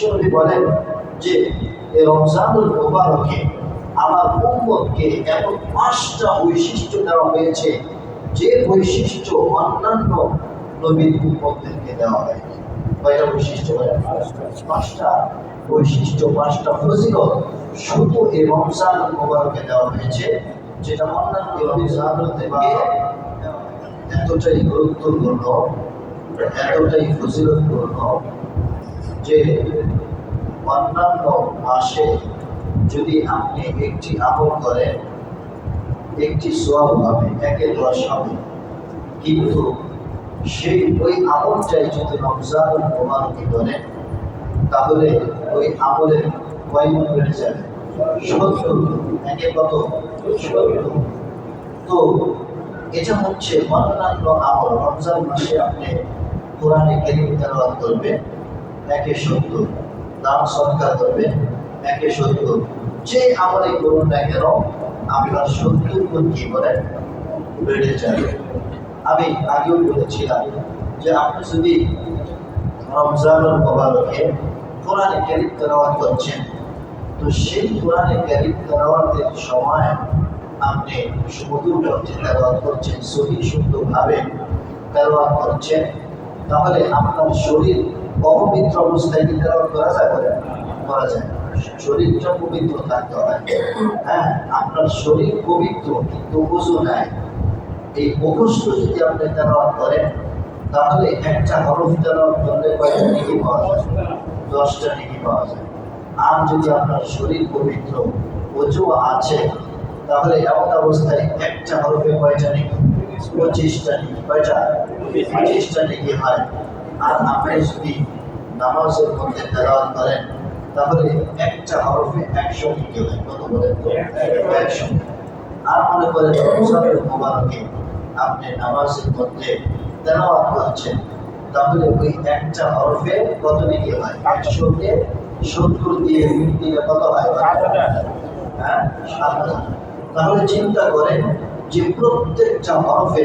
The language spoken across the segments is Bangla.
বিশ্বনবী বলেন যে রমজানুল মোবারকে আমার উম্মতকে এমন পাঁচটা বৈশিষ্ট্য দেওয়া হয়েছে, যে বৈশিষ্ট্য অন্যান্য নবীর উম্মতদেরকে দেওয়া হয়নি। কয়টা বৈশিষ্ট্য পাঁচটা। বৈশিষ্ট্য, পাঁচটা ফজিলত শুধু এই রমজান মোবারকে দেওয়া হয়েছে, যেটা অন্যান্য রমজানদেরকে এতটাই গুরুত্বপূর্ণ, এতটাই ফজিলতপূর্ণ যে অন্যান্য মাসে যদি আপনি একটি আমল করেন, একটি সোয়াব হবে একে দশ হবে। কিন্তু সেই ওই আমলটাই যদি রমজান মোবারকে করেন, তাহলে ওই আমলের কয়েক বেড়ে যাবে। সত্তর, একে কত? তো এটা হচ্ছে অন্যান্য আমল। রমজান মাসে আপনি কোরআনে কেরিম তেলাওয়াত করবেন। একে সত্তর দান সৎকার করবে একে সত্তর যে আমলে করুন না কেন আপনার সত্তর কি করেন বেড়ে যাবে আমি আগেও বলেছিলাম যে আপনি যদি রমজানুল মোবারকে কোরআনে কেরিম তেলাওয়াত করছেন, তো সেই কোরআনে কেরিম তেলাওয়াতের সময় আপনি সুমধুর কণ্ঠে তেলাওয়াত করছেন, সহি সুন্দরভাবে তেলাওয়াত করছেন, তাহলে আপনার শরীর অপবিত্র অবস্থায় তেলাওয়াত করা যায় বলেন করা যায়। শরীরটা পবিত্র থাকতে হয় হ্যাঁ আপনার শরীর পবিত্র, কিন্তু ওজু নাই। এই মুখস্থ যদি আপনি তেলাওয়াত করেন, তাহলে একটা হরফ তেলাওয়াত করলে কয়টা নেকি পাওয়া যায়, দশটা নেকি পাওয়া যায়। আর যদি আপনার শরীর পবিত্র, ওজু আছে, তাহলে এমন অবস্থায় একটা হরফে কয়টা নেকি পঁচিশটা নেকি কয়টা? পঁচিশটা নেকি হয়। আর আপনি যদি নামাজের মধ্যে তেলাওয়াত করেন তাহলে একটা হরফে একশো হয় কত বলেন তো একশো। আর মনে করেন রমজানের মোবারকে আপনি নামাজের মধ্যে তেলাওয়াত করছেন তাহলে ওই একটা হরফে কত নেকি হয়? একশোকে সত্তর দিয়ে দিলে কত হয়? হ্যাঁ তাহলে চিন্তা করেন যে প্রত্যেকটা হরফে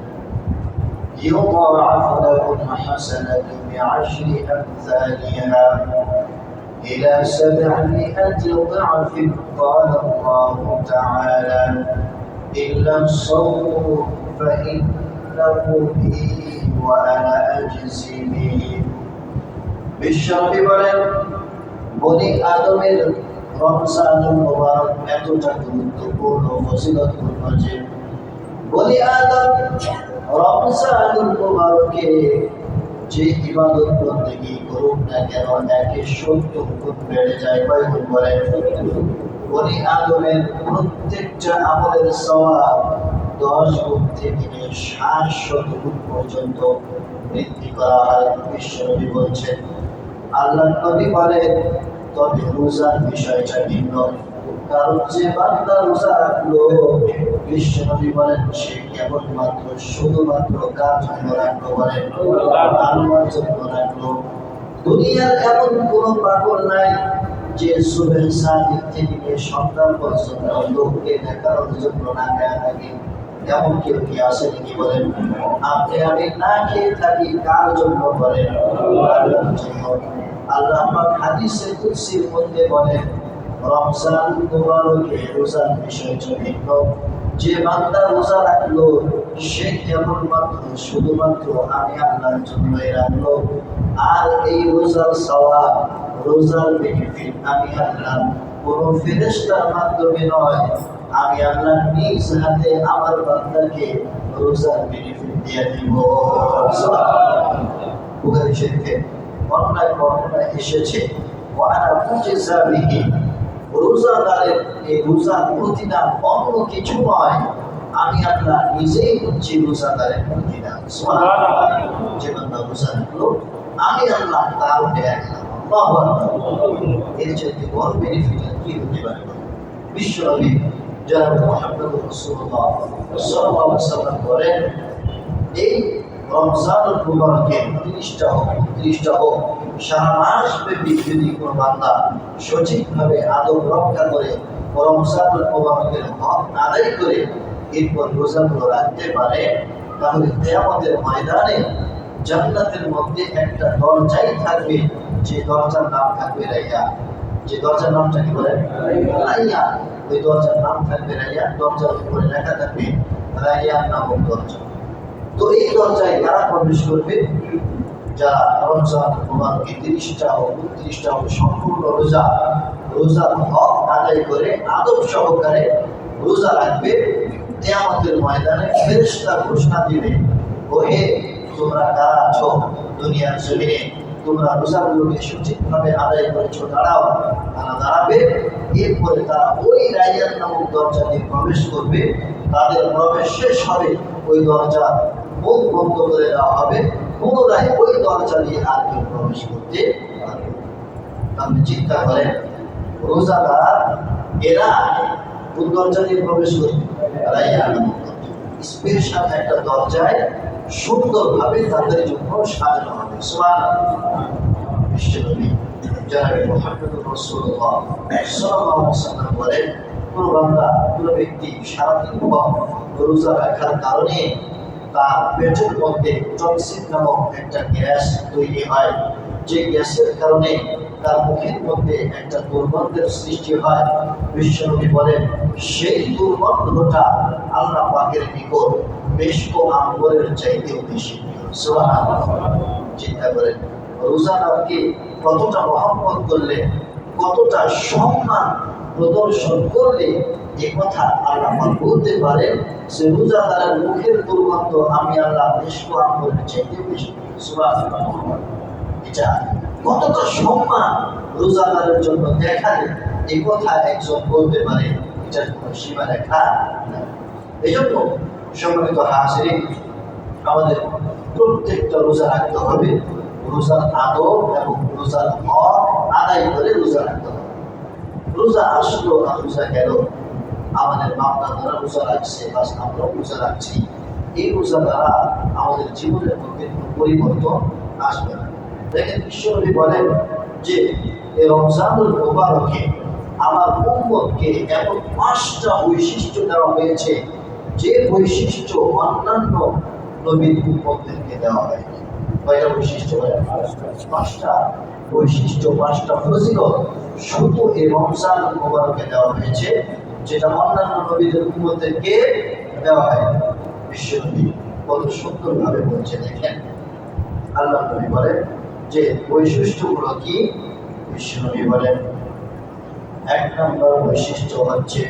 يضاعف له الحسنة بعشر أمثالها إلى سبعمائة ضعف قال الله تعالى إلا الصوم فإنه لي وأنا أجزي به বিশ্বনবী বলেন বনি আদমের রমজানুল মোবারক এতটা গুরুত্বপূর্ণ ফজিলতপূর্ণ যে বলি আদম রমজানুল মোবারকে যে ইবাদত বন্দেগী করুক না কেন একে সত্য গুণ বেড়ে যায় বাইবেল বলে বলি আদমের প্রত্যেকটা আমলের সওয়াব দশ গুণ থেকে নিয়ে ষাট পর্যন্ত বৃদ্ধি করা হয়। বিশ্বনবী বলছেন, আল্লাহ নবী বলেন, তবে রোজার বিষয়টা ভিন্ন। কারণ যে বান্দা রোজা রাখল কার জন্য রাখল বলেন আল্লাহর জন্য রাখল। দুনিয়ার এমন কোন পাগল নাই যে সুবেন সাদিক থেকে সন্তান পর্যন্ত লোককে দেখানোর জন্য না খায় থাকে বলেন? জন্য। জন্য রমজান মুবারকে রোজার বিষয়টা ভিন্ন। যে বান্দা রোজা রাখল, সে কেবলমাত্র শুধুমাত্র আমি আল্লাহর জন্যই রাখল। আর এই রোজার সওয়াব, রোজার বেনিফিট আমি আল্লাহ কোনো ফেরেশতার মাধ্যমে নয়, আমি আল্লাহ নিজ হাতে আমার বান্দাকে রোজার বেনিফিট দিয়ে দিব। বুখারী শরীফে অন্যায় বর্ণনা এসেছে। ওয়ানা মুজিজা রোজাদারের এই রোজার প্রতিদান অন্য কিছু নয়। আমি আল্লাহ নিজেই হচ্ছি রোজাদারের প্রতিদান। যে বান্দা রোজা রাখল, আমি আল্লাহ তার দেয়া এর চাইতে বড় বেনিফিট কি হতে পারে? বিশ্বনবী জনাব মোহাম্মদ রসুল্লাহ আলাইহি সাল্লাম বলেন, এই সঠিকভাবে আদব রক্ষা করে রমজান মুবারকের হক আদায় করে এরপর রোজাগুলো রাখতে পারে, তাহলে কেয়ামতের ময়দানে জান্নাতের মধ্যে একটা দরজাই থাকবে, যে দরজার নাম থাকবে রাইয়া। যে দরজার নামটা কি বলে? রাইয়া। ওই দরজার নাম থাকবে রাইয়া। দরজার উপরে লেখা থাকবে রাইয়া নামক দরজা। তো এই দরজায় কারা প্রবেশ করবে? রমজান মুবারকে তিরিশটা ও সম্পূর্ণ রোজা রোজার হক আদায় করে আদব সহকারে রোজা রাখবে। ময়দানে ঘোষণা দিবে ও হে তোমরা কারা আছো দুনিয়ার জমিনে? তোমরা রোজাগুলোকে সঠিকভাবে আদায় করেছ, দাঁড়াও। তারা দাঁড়াবে। এরপরে তারা ওই রাইয়ান নামক দরজা দিয়ে প্রবেশ করবে। তাদের প্রবেশ শেষ হবে। ওই দরজা মুখ বন্ধ করে দেওয়া হবে। পুনরায় ওই দরজা দিয়ে আর কেউ প্রবেশ করতে পারবে আপনি চিন্তা করেন, রোজাদার এরা কোন দরজা দিয়ে প্রবেশ স্পেশাল একটা দরজায় সুন্দরভাবে তাদের জন্য সাজানো হবে। কোন ব্যক্তি সারাদিন রোজা রাখার কারণে তার পেটের মধ্যে টক্সিন নামক একটা গ্যাস তৈরি হয়। যে গ্যাসের কারণে তার মুখের মধ্যে একটা দুর্গন্ধের সৃষ্টি হয়। বিশ্বনবী বলেন, সেই দুর্গন্ধটা আল্লাহ পাকের নিকট বেশ আম্বরের চাইতেও বেশি। চিন্তা করেন রোজাদারকে কতটা মহব্বত করলে, কতটা সম্মান প্রদর্শন করলে এ কথা আল্লাহ বলতে পারেন সে রোজাদারের মুখের দুর্গন্ধ আমি আল্লাহ বেশ কম আম্বরের চাইতে বেশি এটা কতটা সম্মান রোজাদারের জন্য দেখালে এই কথা একজন বলতে পারে, এটার কোনো সীমা রেখা এই জন্য সম্মানিত হাসির আমাদের প্রত্যেকটা রোজা রাখতে হবে। রোজার আদব এবং রোজার হক আদায় করে রোজা রাখতে হবে। রোজা আসলো আর রোজা গেল। আমাদের বাপদাদারা রোজা রাখছে বা আমরাও রোজা রাখছি, এই রোজা দ্বারা আমাদের জীবনের মধ্যে পরিবর্তন আসবে না। দেখেন বিশ্বনবী বলেন যে রমজানুল মোবারকে আমার উম্মতকে এমন পাঁচটা বৈশিষ্ট্য দেওয়া হয়েছে, যে বৈশিষ্ট্য অন্যান্য নবীর উম্মতদেরকে দেওয়া হয় কয়টা বৈশিষ্ট্য পাঁচটা। বৈশিষ্ট্য, পাঁচটা ফজিলত। শুধু এই রমজান মোবারকে দেওয়া হয়েছে যেটা অন্যান্য নবীদের উন্মতদেরকে দেওয়া হয়। বিশ্বনবী কত সুন্দর ভাবে বলছে, দেখেন। আল্লাহ নবী বলেন যে বৈশিষ্ট্যগুলো কি? বিশ্বনবী বলেন, এক নম্বর বৈশিষ্ট্য হচ্ছে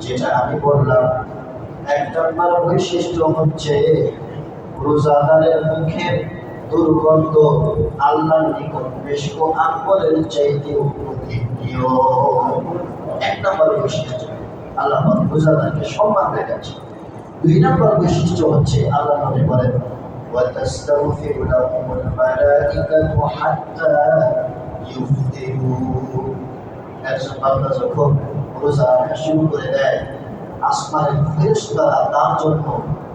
যেটা আমি বললাম, এক নম্বর বৈশিষ্ট্য হচ্ছে, রোজাদারের মুখের দুর্গন্ধ আল্লাহর নিকট বেশক আম্বরের চাইতে অধিক প্রিয় এক নম্বর বৈশিষ্ট্য আল্লাহ রোজাদারকে সম্মান দেখাচ্ছে দুই নম্বর বৈশিষ্ট্য হচ্ছে আল্লাহ নবী বলেন وتستغفر لهم الملائكة حتى يفطروا একজন বান্দা যখন রোজা রাখা শুরু করে দেয় আসমানের ফেরেশতারা তার জন্য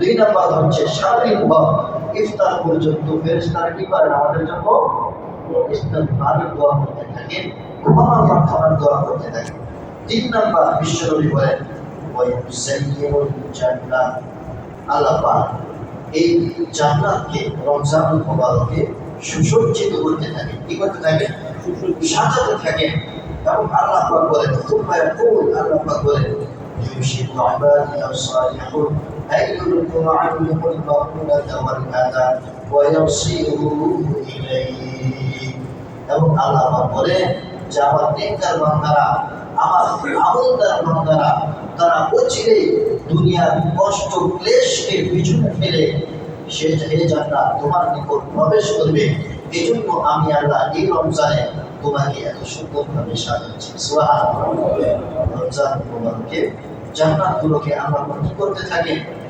দুই নাম্বার হচ্ছে সারাদিন হক ইফতার পর্যন্ত ফেরেস্তার কি করে? আমাদের জন্য ইস্তেফারের দোয়া করতে ঘুমানোর দোয়া করতে তিন নাম্বার বলেন আল্লাহ এই জান্নাতকে রমজান মোবারকে সুসজ্জিত করতে থাকে। কি করতে থাকে? সাজাতে থাকেন এবং আল্লাহ পাক বলেন তোমরা আল্লাহ পাক বলেন أن يلقوا عنهم المغفرة والأذى ويصيروا إليه এবং আল্লাহ আবার বলেন যে আমার নেককার বান্দারা আমার আমলদার বান্দারা তারা অচিরে দুনিয়ার কষ্ট ক্লেশকে পিছনে ফেলে সে হে জান্নাত তোমার নিকট প্রবেশ করবে এই জন্য আমি আল্লাহ এই রমজানে তোমাকে এত সুন্দরভাবে সাজাচ্ছি সুবহানাল্লাহ রমজান মোবারকে জান্নাতগুলোকে আমরা কি করতে থাকি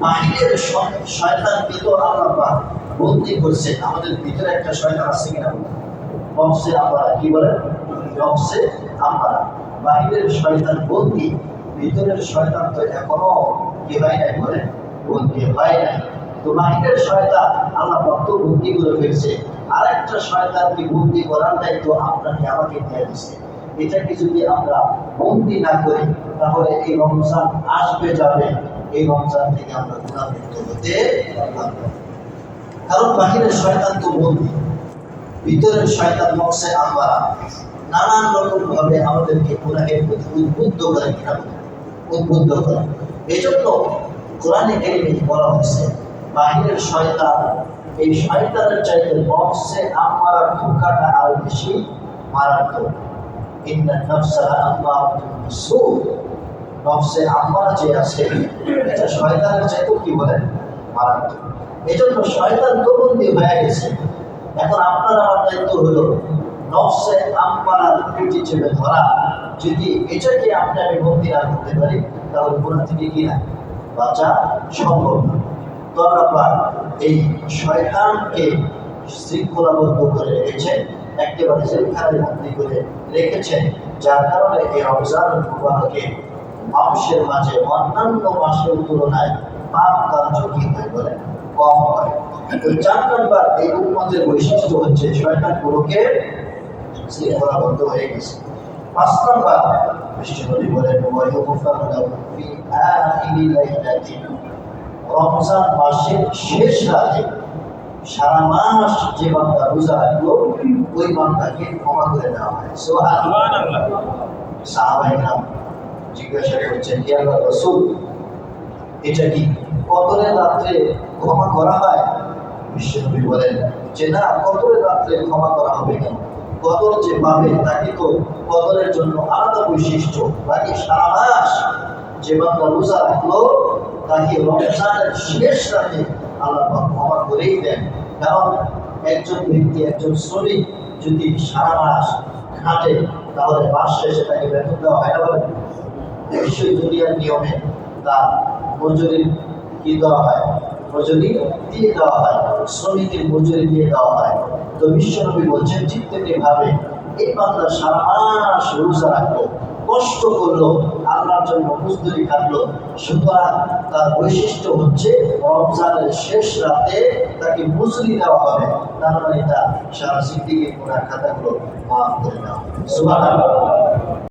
বাহিরের শ- শয়তানকে তো আল্লাহ পাক বন্দি করছে আমাদের ভিতরে একটা শয়তান আছে কিনা আমরা কি বলেন আমরা বাহিরের শয়তান বন্দি, ভিতরের শয়তান তো এখনও নাই বলেন? বন্দি নাই। তো বাহিরের শয়তান আল্লাহ বন্দি করে ফেলছে। আরেকটা শয়তানকে বন্দি করার দায়িত্ব আপনাকে আমাকে দিয়ে দিচ্ছে এটাকে যদি আমরা বন্দি না করি, তাহলে এই রমজান আসবে যাবে। এই রমজান থেকে আমরা গুণামুক্ত হতে কারণ বাহিরের শয়তান তো বন্দি। ভিতরের শয়তান মকসে আমরা। নানান রকম ভাবে আমাদেরকে কোরআনের প্রতি উদ্বুদ্ধ করে কিনা উদ্বুদ্ধ করে। এই জন্য কোরআনে কারিমে বলা হয়েছে, বাহিরের শয়তান, এই শয়তানের চাইতে মকসে আমারা ধোকাটা আরও বেশি মারাত্মক। ইন্না আম্মারাতুন বিসু নফসে আম্মারা যে আছে, এটা শয়তানের চাইতেও কি বলেন মারাত্মক। এই জন্য শয়তান তো হয়ে গেছে। এখন আপনার আমার দায়িত্ব হলো নফসে আম্মারার পেটি চেপে ধরা। যদি এটাকে আপনি আমি বন্দি না করতে পারি, তাহলে কোথা থেকে কি না বাঁচা সম্ভব না। এই শয়তানকে শৃঙ্খলাবদ্ধ করে রেখেছেন একেবারে জেলখানায় বন্দি করে রেখেছেন যার কারণে এই রমজান মুবারকে মানুষের মাঝে অন্যান্য মাসের তুলনায় পাপ কার্য কি হয় বলে কম হয় তো চার নম্বর এই উন্মতের বৈশিষ্ট্য হচ্ছে শয়তানগুলোকে শৃঙ্খলাবদ্ধ হয়ে গেছে। পাঁচ নম্বর বিশ্বনবী বলেন রমজান মাসের শেষ রাতে সারা মাস যে বান্দা রোজা রাখল ওই বান্দাকে ক্ষমা করে দেওয়া হয়। জিজ্ঞাসা করছেন, হে রসুল, এটা কি কদরের রাত্রে ক্ষমা করা হয়? বিশ্বনবী বলেন, যে না কদরের রাত্রে ক্ষমা করা হবে কেন কদর যে পাবে, তাকে তো কদরের জন্য আলাদা বৈশিষ্ট্য, বাকি সারা মাস যে বান্দা রোজা রাখল, তাকে রমজানের শেষ রাতে আল্লাহ ক্ষমা করেই দেন। কারণ একজন ব্যক্তি, একজন শ্রমিক যদি সারা মাস খাটে তাহলে মাস শেষে তাকে বেতন দেওয়া হয় না বলে। নিশ্চয়ই দুনিয়ার নিয়মে তার মজুরি কি দেওয়া হয়? মজুরি দিয়ে দেওয়া হয়। শ্রমিকের মজুরি দিয়ে দেওয়া হয়। তো বিশ্বনবী বলছেন, ঠিক তেমনি ভাবে এই বান্দা সারা মাস রোজা রাখল, কষ্ট করল, আল্লাহর জন্য মজদুরি কাটলো। সুতরাং তার বৈশিষ্ট্য হচ্ছে, রমজানের শেষ রাতে তাকে মজুরি দেওয়া হবে। তার মানে তার সারা সিদ্দিকে কোরআন খাতাগুলো মাফ করে দেওয়া